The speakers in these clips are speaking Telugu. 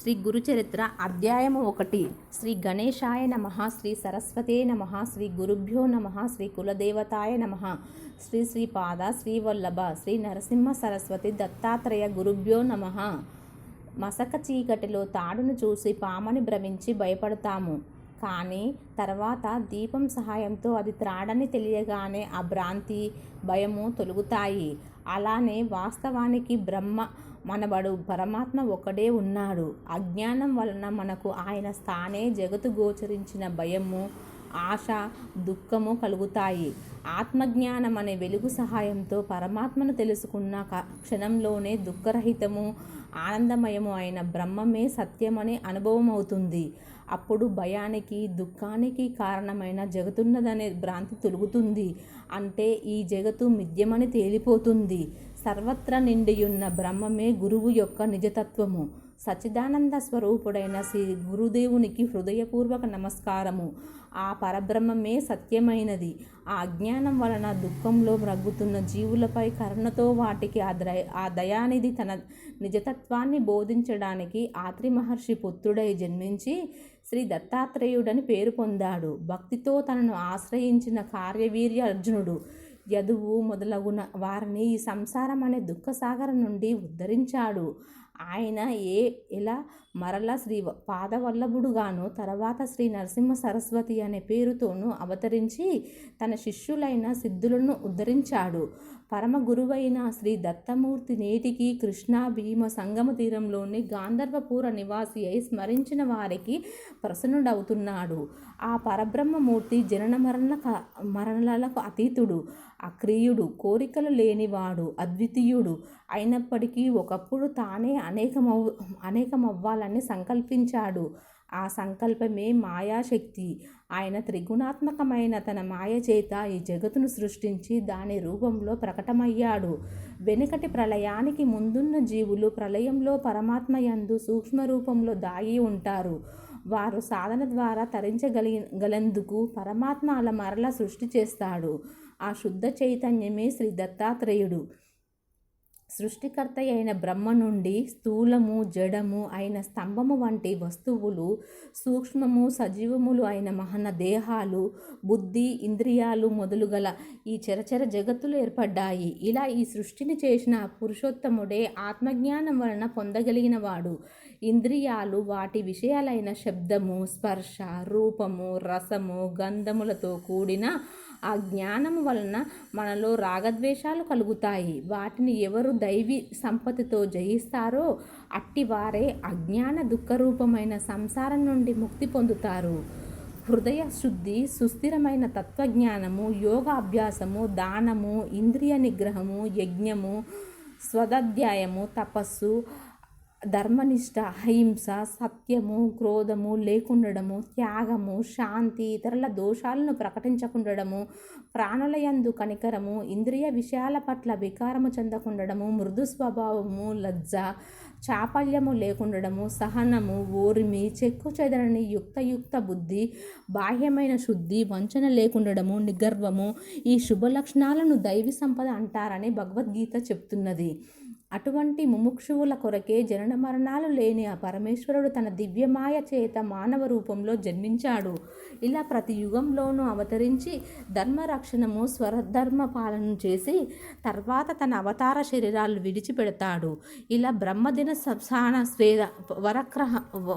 శ్రీ గురుచరిత్ర అధ్యాయము ఒకటి. శ్రీ గణేశాయ నమ శ్రీ సరస్వతే నమ శ్రీ గురుభ్యో నమ శ్రీ కులదేవతాయ నమ శ్రీ శ్రీపాద శ్రీవల్లభ శ్రీ నరసింహ సరస్వతి దత్తాత్రేయ గురుభ్యో నమ. మసక చీకటిలో తాడును చూసి పామని భ్రమించి భయపడతాము. కానీ తర్వాత దీపం సహాయంతో అది త్రాడని తెలియగానే ఆ భ్రాంతి భయము తొలుగుతాయి. అలానే వాస్తవానికి బ్రహ్మ మనబడు పరమాత్మ ఒకడే ఉన్నాడు. అజ్ఞానం వలన మనకు ఆయన స్థానే జగతు గోచరించిన భయము ఆశ దుఃఖము కలుగుతాయి. ఆత్మజ్ఞానం అనే వెలుగు సహాయంతో పరమాత్మను తెలుసుకున్న క- క్షణంలోనే దుఃఖరహితము ఆనందమయము అయిన బ్రహ్మమే సత్యమనే అనుభవం అవుతుంది అప్పుడు భయానికి దుఃఖానికి కారణమైన జగతున్నదనే భ్రాంతి తొలుగుతుంది. అంటే ఈ జగత్తు మిథ్యమని తేలిపోతుంది. సర్వత్రా నిండియున్న బ్రహ్మమే గురువు యొక్క నిజతత్వము. సచిదానంద స్వరూపుడైన శ్రీ గురుదేవునికి హృదయపూర్వక నమస్కారము. ఆ పరబ్రహ్మమే సత్యమైనది. ఆ అజ్ఞానం వలన దుఃఖంలో మ్రగ్గుతున్న జీవులపై కరుణతో వాటికి ఆ దయ ఆ దయానిధి తన నిజతత్వాన్ని బోధించడానికి ఆత్రి మహర్షి పుత్రుడై జన్మించి శ్రీ దత్తాత్రేయుడని పేరు పొందాడు. భక్తితో తనను ఆశ్రయించిన కార్యవీర్య అర్జునుడు. యదువు మొదలగున వారిని ఈ సంసారం అనే దుఃఖసాగరం నుండి ఉద్ధరించాడు. ఆయన ఏ ఎలా మరలా శ్రీ పాదవల్లభుడుగాను తర్వాత శ్రీ నరసింహ సరస్వతి అనే పేరుతోనూ అవతరించి తన శిష్యులైన సిద్ధులను ఉద్ధరించాడు. పరమ గురువైన శ్రీ దత్తమూర్తి నేటికి కృష్ణా భీమ సంగమ తీరంలోని గాంధర్వపూర నివాసి అయి స్మరించిన వారికి ప్రసన్నుడవుతున్నాడు. ఆ పరబ్రహ్మమూర్తి జనన మరణ క- మరణలకు అతీతుడు అక్రియుడు కోరికలు లేనివాడు అద్వితీయుడు. అయినప్పటికీ ఒకప్పుడు తానే అనేకమవ్ అనేకమవ్వాలని సంకల్పించాడు. ఆ సంకల్పమే మాయాశక్తి. ఆయన త్రిగుణాత్మకమైన తన మాయ చేత ఈ జగత్తును సృష్టించి దాని రూపంలో ప్రకటమయ్యాడు. వెనుకటి ప్రళయానికి ముందున్న జీవులు ప్రళయంలో పరమాత్మ యందు సూక్ష్మ రూపంలో దాగి ఉంటారు. వారు సాధన ద్వారా తరించగలి గలందుకు పరమాత్మ అలా మరల సృష్టి చేస్తాడు. ఆ శుద్ధ చైతన్యమే శ్రీ దత్తాత్రేయుడు. సృష్టికర్త అయిన బ్రహ్మ నుండి స్థూలము జడము అయిన స్తంభము వంటి వస్తువులు సూక్ష్మము సజీవములు అయిన మహన దేహాలు బుద్ధి ఇంద్రియాలు మొదలుగల ఈ చరచర జగత్తులు ఏర్పడ్డాయి. ఇలా ఈ సృష్టిని చేసిన పురుషోత్తముడే ఆత్మజ్ఞానం వలన పొందగలిగిన వాడు ఇంద్రియాలు వాటి విషయాలైన శబ్దము స్పర్శ రూపము రసము గంధములతో కూడిన ఆ జ్ఞానము వలన మనలో రాగద్వేషాలు కలుగుతాయి. వాటిని ఎవరు దైవి సంపత్తితో జయిస్తారో అట్టివారే అజ్ఞాన దుఃఖరూపమైన సంసారం నుండి ముక్తి పొందుతారు. హృదయ శుద్ధి సుస్థిరమైన తత్వజ్ఞానము యోగాభ్యాసము దానము ఇంద్రియ నిగ్రహము యజ్ఞము స్వదధ్యాయము తపస్సు ధర్మనిష్ట అహింస సత్యము క్రోధము లేకుండడము త్యాగము శాంతి ఇతరుల దోషాలను ప్రకటించకుండడము ప్రాణులయందు కనికరము ఇంద్రియ విషయాల పట్ల వికారము చెందకుండడము మృదు స్వభావము లజ్జ చాపల్యము లేకుండడము సహనము ఓర్మి చెక్కు చెదరని యుక్తయుక్త బుద్ధి బాహ్యమైన శుద్ధి వంచన లేకుండడము నిగర్వము ఈ శుభ లక్షణాలను దైవి సంపద అంటారని భగవద్గీత చెప్తున్నది. అటువంటి ముముక్షువుల కొరకే జనన మరణాలు లేని ఆ పరమేశ్వరుడు తన దివ్యమాయ చేత మానవ రూపంలో జన్మించాడు. ఇలా ప్రతి యుగంలోనూ అవతరించి ధర్మరక్షణము స్వరధర్మ పాలన చేసి తర్వాత తన అవతార శరీరాలు విడిచిపెడతాడు. ఇలా బ్రహ్మదిన సప్సాన స్వేద వరగ్రహ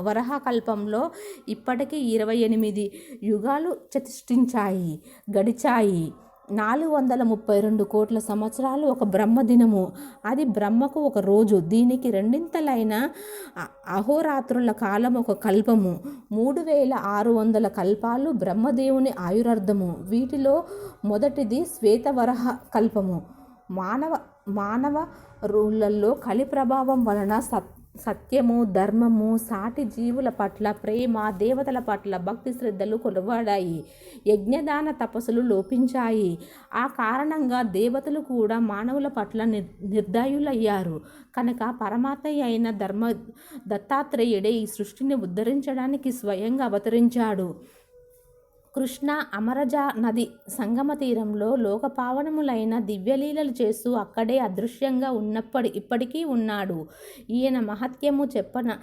వరహకల్పంలో ఇప్పటికీ ఇరవై ఎనిమిది యుగాలు చతిష్ఠించాయి గడిచాయి. నాలుగు వందల ముప్పై రెండు కోట్ల సంవత్సరాలు ఒక బ్రహ్మదినము. అది బ్రహ్మకు ఒక రోజు దీనికి రెండింతలైన అహోరాత్రుల కాలం ఒక కల్పము. మూడు వేల ఆరు వందల కల్పాలు బ్రహ్మదేవుని ఆయురార్థము వీటిలో మొదటిది శ్వేతవరహ కల్పము. మానవ మానవ రూళ్ళల్లో కలి ప్రభావం వలన సత్ సత్యము ధర్మము సాటి జీవుల పట్ల ప్రేమ దేవతల పట్ల భక్తి శ్రద్ధలు కొలవాడాయి. యజ్ఞదాన తపస్సులు లోపించాయి. ఆ కారణంగా దేవతలు కూడా మానవుల పట్ల నిర్ నిర్దయులయ్యారు. కనుక పరమాత్మ అయిన ధర్మ దత్తాత్రేయుడే ఈ సృష్టిని ఉద్ధరించడానికి స్వయంగా అవతరించాడు. కృష్ణ అమరజ నది సంగమ తీరంలో లోకపావనములైన దివ్యలీలలు చేస్తూ అక్కడే అదృశ్యంగా ఉన్నప్పటి ఇప్పటికీ ఉన్నాడు. ఈయన మహత్యము చెప్పన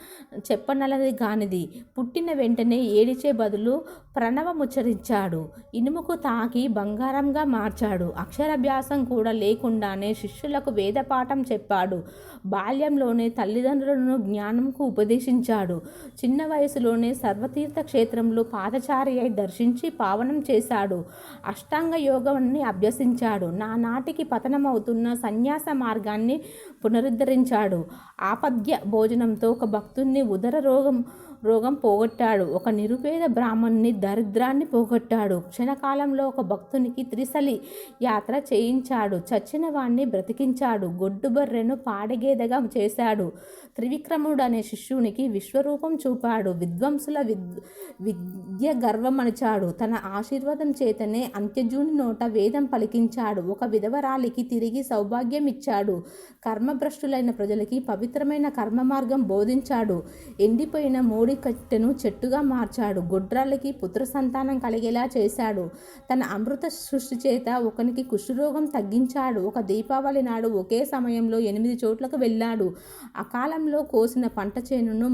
చెప్పనలది కానిది. పుట్టిన వెంటనే ఏడిచే బదులు ప్రణవముచ్చరించాడు. ఇనుముకు తాకి బంగారంగా మార్చాడు. అక్షరాభ్యాసం కూడా లేకుండానే శిష్యులకు వేదపాఠం చెప్పాడు. బాల్యంలోనే తల్లిదండ్రులను జ్ఞానంకు ఉపదేశించాడు. చిన్న వయసులోనే సర్వతీర్థ క్షేత్రంలో పాదచారి అయి నుంచి పావనం చేశాడు. అష్టాంగ యోగాన్ని అభ్యసించాడు. నానాటికి పతనమవుతున్న సన్యాస మార్గాన్ని పునరుద్ధరించాడు. ఆపద్య భోజనంతో ఒక భక్తుణ్ణి ఉదర రోగం రోగం పోగొట్టాడు. ఒక నిరుపేద బ్రాహ్మణ్ని దరిద్రాన్ని పోగొట్టాడు. క్షణకాలంలో ఒక భక్తునికి త్రిశలి యాత్ర చేయించాడు. చచ్చిన వాణ్ణి బ్రతికించాడు. గొడ్డు బర్రెను పాడగేదగా చేశాడు. త్రివిక్రముడు అనే శిష్యునికి విశ్వరూపం చూపాడు. విద్వాంసుల విద్ విద్య గర్వమణిచాడు. తన ఆశీర్వాదం చేతనే అంత్యజూని నోట వేదం పలికించాడు. ఒక విధవరాలికి తిరిగి సౌభాగ్యం ఇచ్చాడు కర్మభ్రష్టులైన ప్రజలకి పవిత్రమైన కర్మ మార్గం బోధించాడు. ఎండిపోయిన మూడు కట్టెను చెట్టుగా మార్చాడు. గొడ్రాళ్ళకి పుత్ర సంతానం కలిగేలా చేశాడు. తన అమృత సృష్టి చేత ఒకనికి కుష్ఠరోగం తగ్గించాడు. ఒక దీపావళి నాడు ఒకే సమయంలో ఎనిమిది చోట్లకు వెళ్ళాడు. అకాలంలో కోసిన పంట చేనును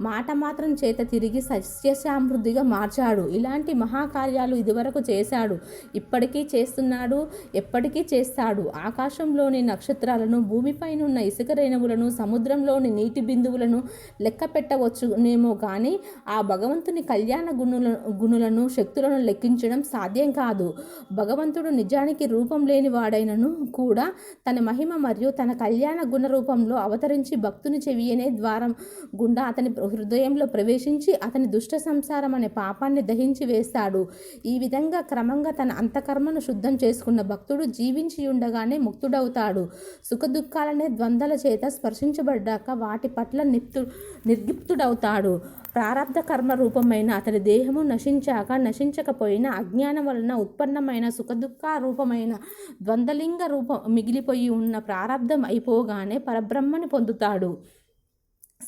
మాట మాత్రం చేత తిరిగి సస్యశామృద్ధిగా మార్చాడు. ఇలాంటి మహాకార్యాలు ఇదివరకు చేశాడు. ఇప్పటికీ చేస్తున్నాడు ఎప్పటికీ చేస్తాడు. ఆకాశంలోని నక్షత్రాలను భూమిపైనున్న ఇసుక రేణువులను సముద్రంలోని నీటి బిందువులను లెక్క పెట్టవచ్చునేమో కానీ ఆ భగవంతుని కళ్యాణ గుణుల గుణులను శక్తులను లెక్కించడం సాధ్యం కాదు. భగవంతుడు నిజానికి రూపం లేని వాడైనను కూడా తన మహిమ మరియు తన కళ్యాణ గుణ రూపంలో అవతరించి భక్తుని చెవియనే ద్వారం గుండా అతని హృదయంలో ప్రవేశించి అతని దుష్ట సంసారం అనే పాపాన్ని దహించి వేస్తాడు. ఈ విధంగా క్రమంగా తన అంతకర్మను శుద్ధం చేసుకున్న భక్తుడు జీవించి ఉండగానే ముక్తుడవుతాడు. సుఖదుఖాలనే ద్వంద్వల చేత స్పర్శించబడ్డాక వాటి పట్ల నిప్తు నిర్గిప్తుడవుతాడు. ప్రారంధ కర్మ రూపమైన అతని దేహము నశించాక నశించకపోయినా అజ్ఞానం వలన ఉత్పన్నమైన సుఖదుఖ రూపమైన ద్వంద్వలింగ రూపం మిగిలిపోయి ఉన్న ప్రారంధం అయిపోగానే పరబ్రహ్మని పొందుతాడు.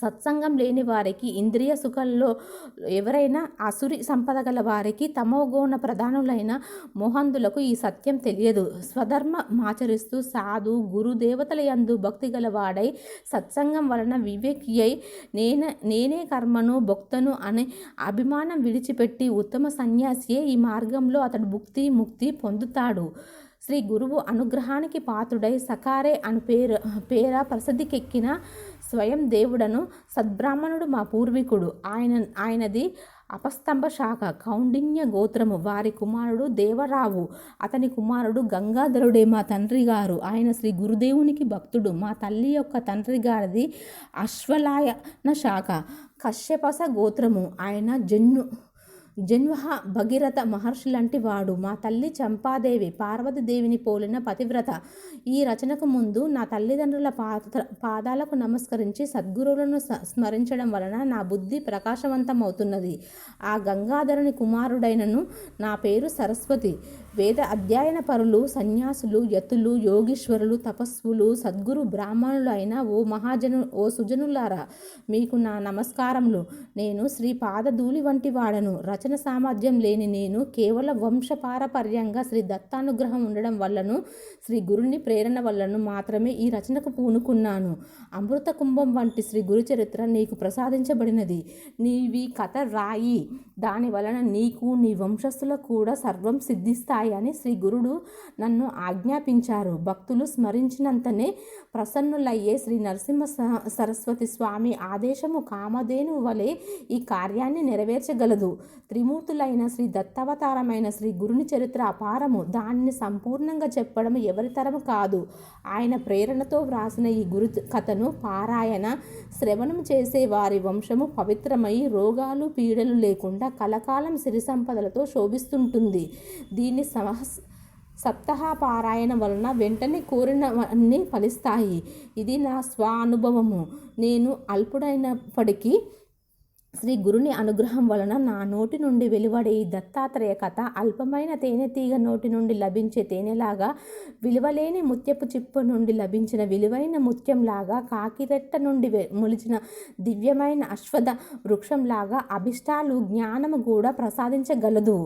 సత్సంగం లేని వారికి ఇంద్రియ సుఖంలో ఎవరైనా అసురి సంపద గల వారికి తమోగోణ ప్రధానులైన మోహందులకు ఈ సత్యం తెలియదు. స్వధర్మ ఆచరిస్తూ సాధు గురు దేవతల యందు భక్తి గలవాడై సత్సంగం వలన వివేకి అయి నేనే కర్మను భక్తను అనే అభిమానం విడిచిపెట్టి ఉత్తమ సన్యాసియే ఈ మార్గంలో అతడు భుక్తి ముక్తి పొందుతాడు. శ్రీ గురువు అనుగ్రహానికి పాత్రుడై సకారే అను పేరు పేర ప్రసిద్ధికెక్కిన స్వయం దేవుడను సద్బ్రాహ్మణుడు మా పూర్వీకుడు. ఆయన ఆయనది అపస్తంభ శాఖ కౌండిన్య గోత్రము. వారి కుమారుడు దేవరావు. అతని కుమారుడు గంగాధరుడే మా తండ్రి గారు ఆయన శ్రీ గురుదేవునికి భక్తుడు. మా తల్లి యొక్క తండ్రి గారిది అశ్వలాయన శాఖ కశ్యపస గోత్రము. ఆయన జన్ను జన్వహ భగీరథ మహర్షి లాంటి వాడు. మా తల్లి చంపాదేవి పార్వతీదేవిని పోలిన పతివ్రత. ఈ రచనకు ముందు నా తల్లిదండ్రుల పాత్ర పాదాలకు నమస్కరించి సద్గురువులను స్మరించడం వలన నా బుద్ధి ప్రకాశవంతమవుతున్నది. ఆ గంగాధరుని కుమారుడైనను నా పేరు సరస్వతి. వేద అధ్యయన పరులు సన్యాసులు యతులు యోగీశ్వరులు తపస్సులు సద్గురు బ్రాహ్మణులు అయిన ఓ మహాజను ఓ సుజనులారా మీకు నా నమస్కారములు. నేను శ్రీ పాదధూళి వంటి వాడను. రచన సామర్థ్యం లేని నేను కేవలం వంశపారపర్యంగా శ్రీ దత్తానుగ్రహం ఉండడం వల్లను శ్రీ గురుని ప్రేరణ వల్లను మాత్రమే ఈ రచనకు పూనుకున్నాను. అమృత కుంభం వంటి శ్రీ గురు చరిత్ర నీకు ప్రసాదించబడినది. నీవి కథ రాయి. దాని వలన నీకు నీ వంశస్థులకు కూడా సర్వం సిద్ధిస్తాయి. అని శ్రీ గురుడు నన్ను ఆజ్ఞాపించారు. భక్తులు స్మరించినంతనే ప్రసన్నులయ్యే శ్రీ నరసింహ సరస్వతి స్వామి ఆదేశము కామధేను వలె ఈ కార్యాన్ని నెరవేర్చగలదు. త్రిమూర్తులైన శ్రీ దత్తావతారమైన శ్రీ గురుని చరిత్ర అపారము. దానిని సంపూర్ణంగా చెప్పడం ఎవరితరము కాదు. ఆయన ప్రేరణతో వ్రాసిన ఈ గురు కథను పారాయణ శ్రవణం చేసే వారి వంశము పవిత్రమై రోగాలు పీడలు లేకుండా కలకాలం సిరి సంపదలతో శోభిస్తుంటుంది. దీన్ని సహస్ సప్తాహ పారాయణ వలన వెంటనే కోరినవన్నీ ఫలిస్తాయి. ఇది నా స్వానుభవము. నేను అల్పుడైనప్పటికీ శ్రీ గురుని అనుగ్రహం వలన నా నోటి నుండి వెలువడే ఈ దత్తాత్రేయ కథ అల్పమైన తేనెతీగ నోటి నుండి లభించే తేనెలాగా విలువలేని ముత్యపు చిప్పు నుండి లభించిన విలువైన ముత్యంలాగా కాకిరెట్ట నుండి మొలిచిన దివ్యమైన అశ్వథ వృక్షంలాగా అభిష్టాలు జ్ఞానము కూడా ప్రసాదించగలదు.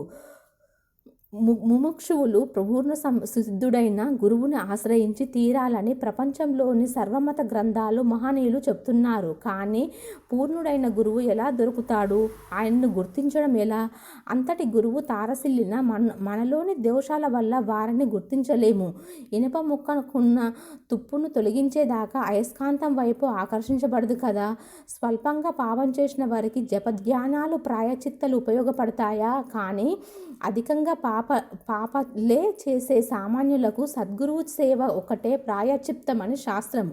ముముక్షువులు పూర్ణ సం సిద్ధుడైన గురువుని ఆశ్రయించి తీరాలని ప్రపంచంలోని సర్వమత గ్రంథాలు మహనీయులు చెప్తున్నారు. కానీ పూర్ణుడైన గురువు ఎలా దొరుకుతాడు? ఆయన్ను గుర్తించడం ఎలా? అంతటి గురువు తారసిల్లిన మన మనలోని దోషాల వల్ల వారిని గుర్తించలేము. ఇనుప ముక్కకున్న తుప్పును తొలగించేదాకా అయస్కాంతం వైపు ఆకర్షించబడదు కదా? స్వల్పంగా పాపం చేసిన వారికి జపధ్యానాలు ప్రాయచిత్తలు ఉపయోగపడతాయా? కానీ అధికంగా పాప పాప పాపలే చేసే సామాన్యులకు సద్గురువు సేవ ఒకటే ప్రాయచిత్తమని శాస్త్రం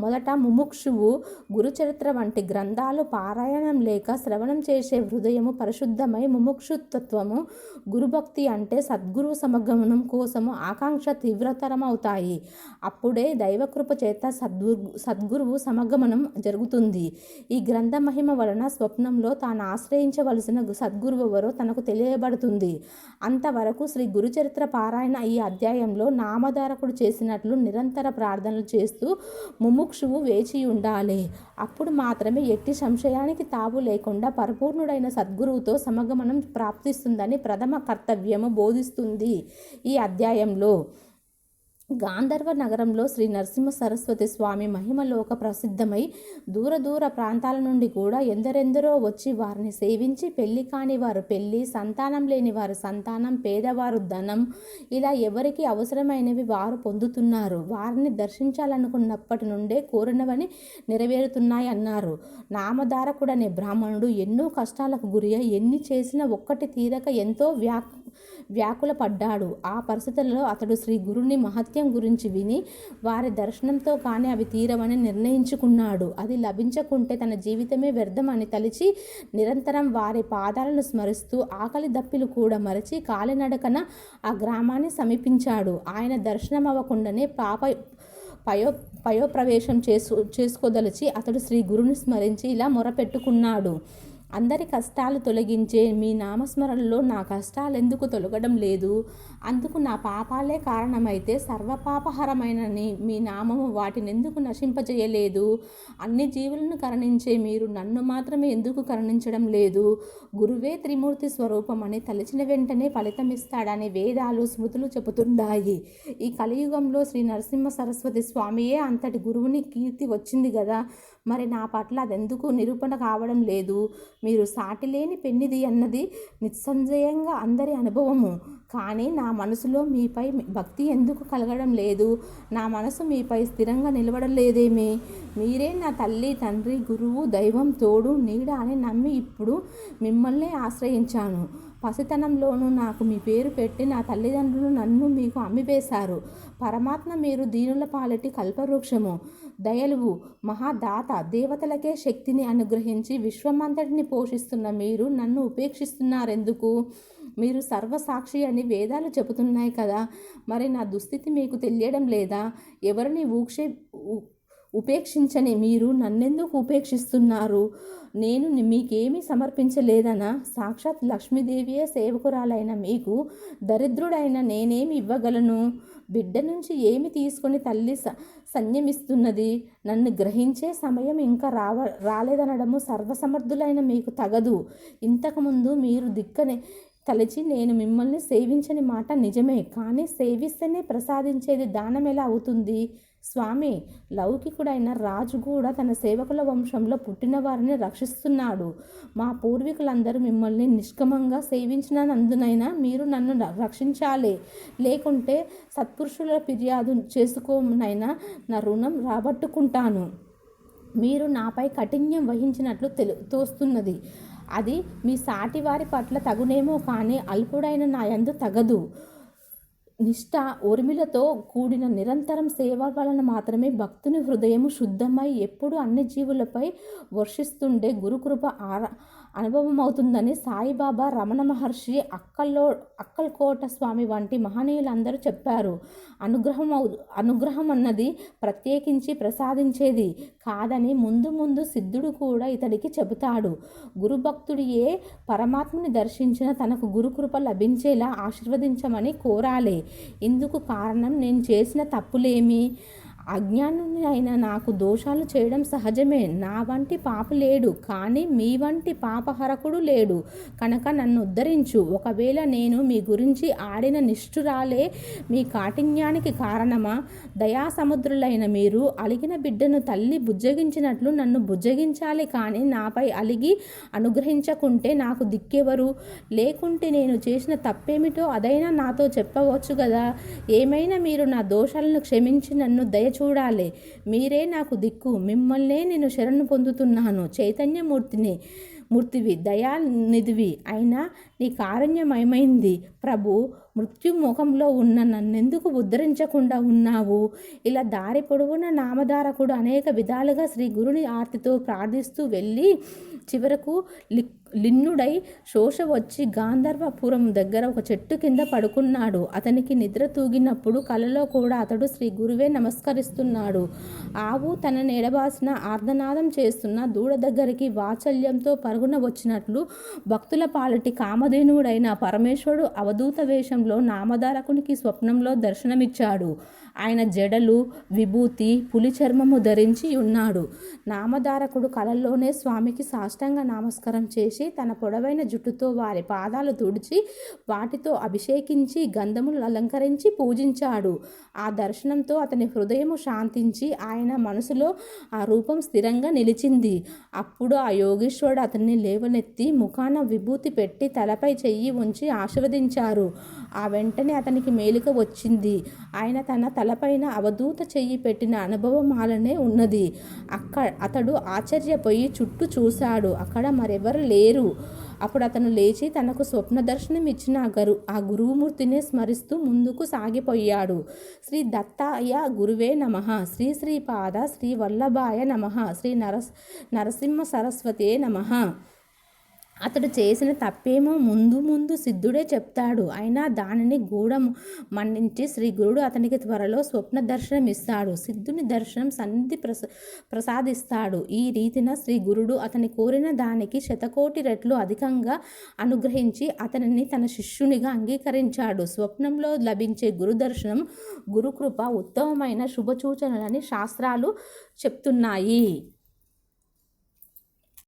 మొదట ముముక్షువు గురుచరిత్ర వంటి గ్రంథాలు పారాయణం లేక శ్రవణం చేసే హృదయము పరిశుద్ధమై ముముక్షుత్వము గురుభక్తి అంటే సద్గురు సమగమనం కోసము ఆకాంక్ష తీవ్రతరమవుతాయి. అప్పుడే దైవకృప చేత సద్గురు సద్గురువు సమగమనం జరుగుతుంది. ఈ గ్రంథ మహిమ వలన స్వప్నంలో తాను ఆశ్రయించవలసిన సద్గురువు ఎవరో తనకు తెలియబడుతుంది. అంతవరకు శ్రీ గురుచరిత్ర పారాయణ ఈ అధ్యాయంలో నామధారకుడు చేసినట్లు నిరంతర ప్రార్థనలు చేస్తూ ముముక్షువు వేచి ఉండాలి. అప్పుడు మాత్రమే ఎట్టి సంశయానికి తావు లేకుండా పరిపూర్ణుడైన సద్గురువుతో సమగమనం ప్రాప్తిస్తుందని ప్రథమ కర్తవ్యము బోధిస్తుంది ఈ అధ్యాయంలో. గాంధర్వ నగరంలో శ్రీ నరసింహ సరస్వతి స్వామి మహిమలోక ప్రసిద్ధమై దూర దూర ప్రాంతాల నుండి కూడా ఎందరెందరో వచ్చి వారిని సేవించి పెళ్ళి కాని వారు పెళ్ళి సంతానం లేని వారు సంతానం పేదవారు ధనం ఇలా ఎవరికి అవసరమైనవి వారు పొందుతున్నారు. వారిని దర్శించాలనుకున్నప్పటి నుండే కోరినవని నెరవేరుతున్నాయి అన్నారు. నామధారకుడనే బ్రాహ్మణుడు ఎన్నో కష్టాలకు గురి ఎన్ని చేసినా ఒక్కటి తీరక ఎంతో వ్యా వ్యాకుల పడ్డాడు ఆ పరిస్థితుల్లో అతడు శ్రీ గురుని మహత్యం గురించి విని వారి దర్శనంతో కానీ అవి తీరవని నిర్ణయించుకున్నాడు. అది లభించకుంటే తన జీవితమే వ్యర్థమని తలిచి నిరంతరం వారి పాదాలను స్మరిస్తూ ఆకలి దప్పిలు కూడా మరచి కాలినడకన ఆ గ్రామాన్ని సమీపించాడు. ఆయన దర్శనం అవ్వకుండానే పాప పయో పయోప్రవేశం చేసు చేసుకోదలిచి అతడు శ్రీ గురుని స్మరించి ఇలా మొరపెట్టుకున్నాడు. అందరి కష్టాలు తొలగించే మీ నామస్మరణలో నా కష్టాలు ఎందుకు తొలగడం లేదు? అందుకు నా పాపాలే కారణమైతే సర్వపాపహరమైనని మీ నామము వాటిని ఎందుకు నశింపజేయలేదు? అన్ని జీవులను కరణించే మీరు నన్ను మాత్రమే ఎందుకు కరణించడం లేదు? గురువే త్రిమూర్తి స్వరూపమని తలచిన వెంటనే ఫలితమిస్తాడని వేదాలు స్మృతులు చెబుతున్నాయి ఈ కలియుగంలో శ్రీ నరసింహ సరస్వతి స్వామియే అంతటి గురువుని కీర్తి వచ్చింది కదా మరి నా పట్ల అదెందుకు నిరూపణ కావడం లేదు? మీరు సాటిలేని పెన్నిది అన్నది నిస్సంశయంగా అందరి అనుభవము. కానీ నా మనసులో మీపై భక్తి ఎందుకు కలగడం లేదు? నా మనసు మీపై స్థిరంగా నిలవడం లేదేమి? మీరే నా తల్లి తండ్రి గురువు దైవం తోడు నీడ అని నమ్మి ఇప్పుడు మిమ్మల్ని ఆశ్రయించాను. పసితనంలోనూ నాకు మీ పేరు పెట్టి నా తల్లిదండ్రులు నన్ను మీకు అమ్మివేశారు. పరమాత్మ మీరు దీనుల పాలటి కల్పవృక్షము. దయలువు మహాదాత దేవతలకే శక్తిని అనుగ్రహించి విశ్వమంతటిని పోషిస్తున్న మీరు నన్ను ఉపేక్షిస్తున్నారెందుకు? మీరు సర్వసాక్షి అని వేదాలు చెబుతున్నాయి కదా. మరి నా దుస్థితి మీకు తెలియడం లేదా? ఎవరిని ఊక్షే ఉపేక్షించని మీరు నన్నెందుకు ఉపేక్షిస్తున్నారు? నేను మీకేమీ సమర్పించలేదనా? సాక్షాత్ లక్ష్మీదేవియే సేవకురాలైన మీకు దరిద్రుడైన నేనేమి ఇవ్వగలను? బిడ్డ నుంచి ఏమి తీసుకొని తల్లి స సంయమిస్తున్నది? నన్ను గ్రహించే సమయం ఇంకా రావ రాలేదనడము సర్వసమర్థులైన మీకు తగదు. ఇంతకుముందు మీరు దిక్కనే తలచి నేను మిమ్మల్ని సేవించని మాట నిజమే కానీ సేవిస్తేనే ప్రసాదించేది దానం ఎలా అవుతుంది? స్వామి లౌకికుడైన రాజు కూడా తన సేవకుల వంశంలో పుట్టిన వారిని రక్షిస్తున్నాడు. మా పూర్వీకులందరూ మిమ్మల్ని నిష్కమంగా సేవించినందునైనా మీరు నన్ను రక్షించాలి. లేకుంటే సత్పురుషుల ఫిర్యాదు చేసుకోనైనా నా రుణం రాబట్టుకుంటాను. మీరు నాపై కఠిన్యం వహించినట్లు తెలు తోస్తున్నది. అది మీ సాటివారి పట్ల తగునేమో కానీ అల్పుడైన నా యందు తగదు. నిష్ఠ ఉర్మిలతో కూడిన నిరంతరం సేవ వలన మాత్రమే భక్తుని హృదయము శుద్ధమై ఎప్పుడు అన్ని జీవులపై వర్షిస్తుండే గురుకృప ఆరా అనుభవం అవుతుందని సాయిబాబా రమణ మహర్షి అక్కల్లో అక్కల్కోట స్వామి వంటి మహనీయులందరూ చెప్పారు. అనుగ్రహం అవు అనుగ్రహం అన్నది ప్రత్యేకించి ప్రసాదించేది కాదని ముందు ముందు సిద్ధుడు కూడా ఇతడికి చెబుతాడు. గురుభక్తుడియే పరమాత్మని దర్శించిన తనకు గురుకృప లభించేలా ఆశీర్వదించమని కోరాలి. ఇందుకు కారణం నేను చేసిన తప్పులేమి? అజ్ఞానుని అయిన నాకు దోషాలు చేయడం సహజమే. నా వంటి పాప లేడు కానీ మీ వంటి పాపహరకుడు లేడు. కనుక నన్ను ఉద్ధరించు. ఒకవేళ నేను మీ గురించి ఆడిన నిష్ఠురాలే మీ కాఠిన్యానికి కారణమా? దయా సముద్రులైన మీరు అలిగిన బిడ్డను తల్లి బుజ్జగించినట్లు నన్ను బుజ్జగించాలి కానీ నాపై అలిగి అనుగ్రహించకుంటే నాకు దిక్కెవరు? లేకుంటే నేను చేసిన తప్పేమిటో అదైనా నాతో చెప్పవచ్చు కదా ఏమైనా మీరు నా దోషాలను క్షమించి నన్ను దయ చూడాలి. మీరే నాకు దిక్కు. మిమ్మల్నే నేను శరణు పొందుతున్నాను. చైతన్యమూర్తిని మూర్తివి దయానిధివి అయినా నీ కారుణ్యమయమైంది. ప్రభు మృత్యుముఖంలో ఉన్న నన్నెందుకు ఉద్ధరించకుండా ఉన్నావు? ఇలా దారి పొడవున నామధారకుడు అనేక విధాలుగా శ్రీ గురుని ఆర్తితో ప్రార్థిస్తూ వెళ్ళి చివరకు లిక్ లిన్నుడై శోష వచ్చి గాంధర్వపురం దగ్గర ఒక చెట్టు కింద పడుకున్నాడు. అతనికి నిద్ర తూగినప్పుడు కలలో కూడా అతడు శ్రీ గురువే నమస్కరిస్తున్నాడు. ఆవు తన ఎడబాసిన ఆర్ధనాదం చేస్తున్న దూడ దగ్గరికి వాత్సల్యంతో పరుగున వచ్చినట్లు భక్తుల పాలటి కామధేనువుడైన పరమేశ్వరుడు అవధూత వేషంలో నామధారకునికి స్వప్నంలో దర్శనమిచ్చాడు. ఆయన జడలు విభూతి పులి చర్మము ధరించి ఉన్నాడు. నామధారకుడు కలల్లోనే స్వామికి సాష్టాంగ నమస్కారం చేసి తన పొడవైన జుట్టుతో వారి పాదాలు తుడిచి వాటితో అభిషేకించి గంధములు అలంకరించి పూజించాడు. ఆ దర్శనంతో అతని హృదయము శాంతించి ఆయన మనసులో ఆ రూపం స్థిరంగా నిలిచింది. అప్పుడు ఆ యోగేశ్వరుడు అతన్ని లేవనెత్తి ముఖాన విభూతి పెట్టి తలపై చెయ్యి ఉంచి ఆశీర్వదించారు. ఆ వెంటనే అతనికి మేలుక వచ్చింది. ఆయన తన తలపైన అవధూత చెయ్యి పెట్టిన అనుభవం అలానే ఉన్నది. అక్క అతడు ఆశ్చర్యపోయి చుట్టూ చూశాడు. అక్కడ మరెవరు లేరు. అప్పుడు అతను లేచి తనకు స్వప్న దర్శనం ఇచ్చిన ఆ ఆ గురువుమూర్తిని స్మరిస్తూ ముందుకు సాగిపోయాడు. శ్రీ దత్తాయ గురువే నమ. శ్రీ శ్రీపాద శ్రీ వల్లభాయ నమ. శ్రీ నరస్ నరసింహ సరస్వతే నమ. అతడు చేసిన తప్పేమో ముందు ముందు సిద్ధుడే చెప్తాడు. అయినా దానిని గూఢం మన్నించి శ్రీ గురుడు అతనికి త్వరలో స్వప్న దర్శనం ఇస్తాడు. సిద్ధుని దర్శనం సన్నిధి ప్రస ప్రసాదిస్తాడు. ఈ రీతిన శ్రీ గురుడు అతని కోరిన దానికి శతకోటి రెట్లు అధికంగా అనుగ్రహించి అతనిని తన శిష్యునిగా అంగీకరించాడు. స్వప్నంలో లభించే గురు దర్శనం గురుకృప ఉత్తమమైన శుభసూచనలని శాస్త్రాలు చెప్తున్నాయి.